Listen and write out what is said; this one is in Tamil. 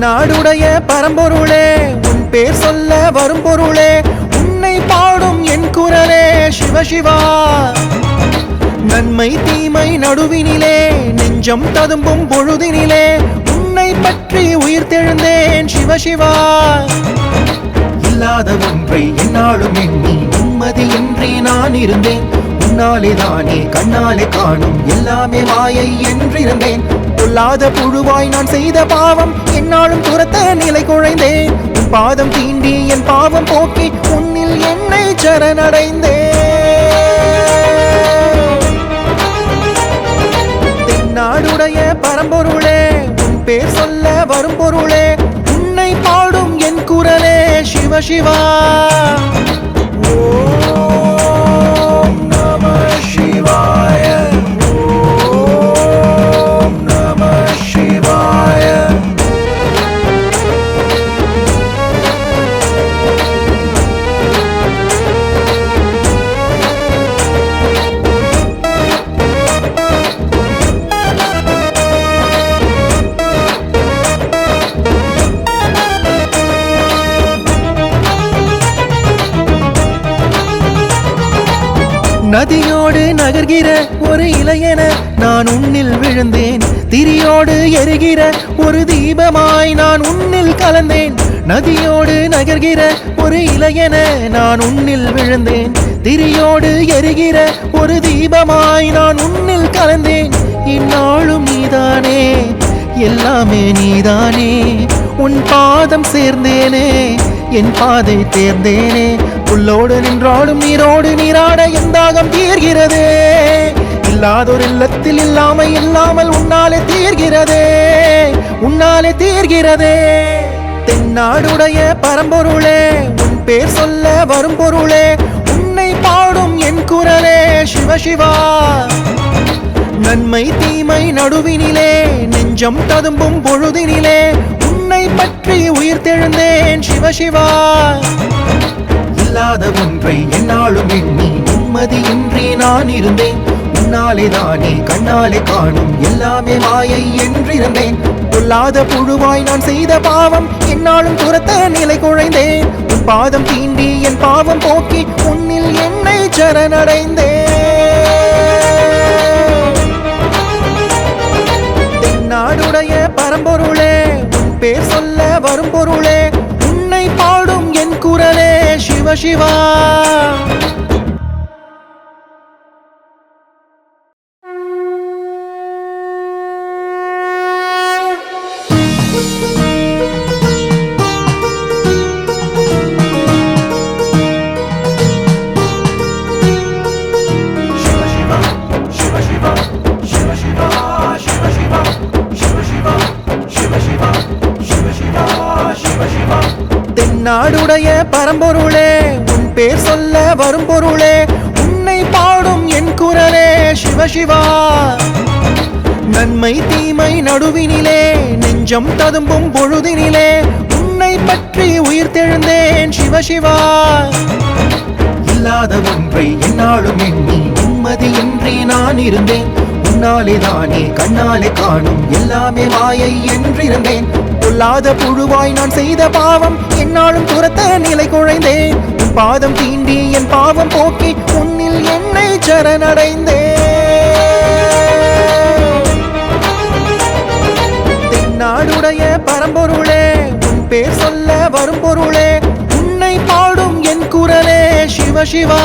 நாடுடைய பரம்பொருளே உன் பேர் சொல்ல வரும் பொருளே உன்னை பாடும் என் குரலே சிவசிவா நன்மை தீமை நடுவினிலே நெஞ்சம் ததும்பும் பொழுதினிலே உன்னை பற்றி உயிர் தெழுந்தேன் சிவசிவா இல்லாத ஒன்றை என்னாலும் எண்ணி நிம்மதியின்றி நான் இருந்தேன். உன்னாலே தானே கண்ணாலே காணும் எல்லாமே மாயை என்றிருந்தேன். பொல்லாத புழுவாய் நான் செய்த பாவம். என்னாலும் துரத்த நிலை குழைந்தேன். பாதம் தீண்டி என் பாவம் போக்கி உன்னில் என்னை சரணடைந்தேன். தென்னாடுடைய பரம்பொருளே உன் பேர் சொல்ல வரும் பொருளே உன்னை பாடும் என் குரலே சிவ சிவா. நதியோடு நகர்கிற ஒரு இளையன நான் உன்னில் விழுந்தேன். திரியோடு எரிகிற ஒரு தீபமாய் நான் உன்னில் கலந்தேன். நதியோடு நகர்கிற ஒரு இளையன நான் உன்னில் விழுந்தேன். திரியோடு எரிகிற ஒரு தீபமாய் நான் உன்னில் கலந்தேன். இந்நாளும் நீதானே எல்லாமே நீதானே. உன் பாதம் சேர்ந்தேனே என் பாதை தேர்ந்தேனே. புல்லோடு நின்றாடும் நீரோடு நீராட தாகம் தீர்கிறதே. இல்லாதொரு இல்லத்தில் இல்லாமை இல்லாமல் உன்னாலே தீர்கிறதே. உன்னாலே தீர்கிறதே. தென்னாடுடைய பரம்பொருளே உன் பேர் சொல்ல வரும் பொருளே. உன்னை பாடும் என் குரலே சிவசிவா நன்மை தீமை நடுவினிலே நெஞ்சம் ததும்பும் பொழுதினிலே. உன்னை பற்றி உயிர் தெழுந்தேன் சிவசிவா அல்லாத ஒன்றை என்னாலும் எண்ணி நிம்மதியின்றி நான் இருந்தேன். உன்னாலே தானே கண்ணாலே காணும் எல்லாமே மாயை என்றிருந்தேன். பொல்லாத புழுவாய் நான் செய்த பாவம் என்னாலும் துரத்த நிலை குழைந்தேன். உன் பாதம் தீண்டி என் பாவம் போக்கி உன்னில் என்னை சரணடைந்தேன். நாடுடைய பரம்பொருளே உன் பேர் சொல்ல வரும் பொருளே உன்னை பாடும் என் குரலே சிவ சிவா. நாடுடைய பரம்பொருளே உன் பேர் சொல்ல வரும் பொருளே உன்னை பாடும் என் குரலே சிவசிவா நன்மை தீமை நடுவினிலே நெஞ்சம் ததும்பும் பொழுதினிலே உன்னை பற்றி உயிர் தெழுந்தேன் சிவசிவா இல்லாத ஒன்றை என்னாலும் எண்ணி நிம்மதியின்றி நான் இருந்தேன். கண்ணாலே தானே கண்ணாலே காணும். எல்லாமே மாயை என்றிருந்தேன். பொல்லாத புழுவாய் நான் செய்த பாவம் என்னாலும் துரத்த நிலை குழைந்தேன். உன் பாதம் தீண்டி என் பாவம் போக்கி உன்னில் என்னை சரணடைந்தேன். தென்னாடுடைய பரம்பொருளே உன் பேர் சொல்ல வரும் பொருளே உன்னை பாடும் என் குரலே சிவ சிவா.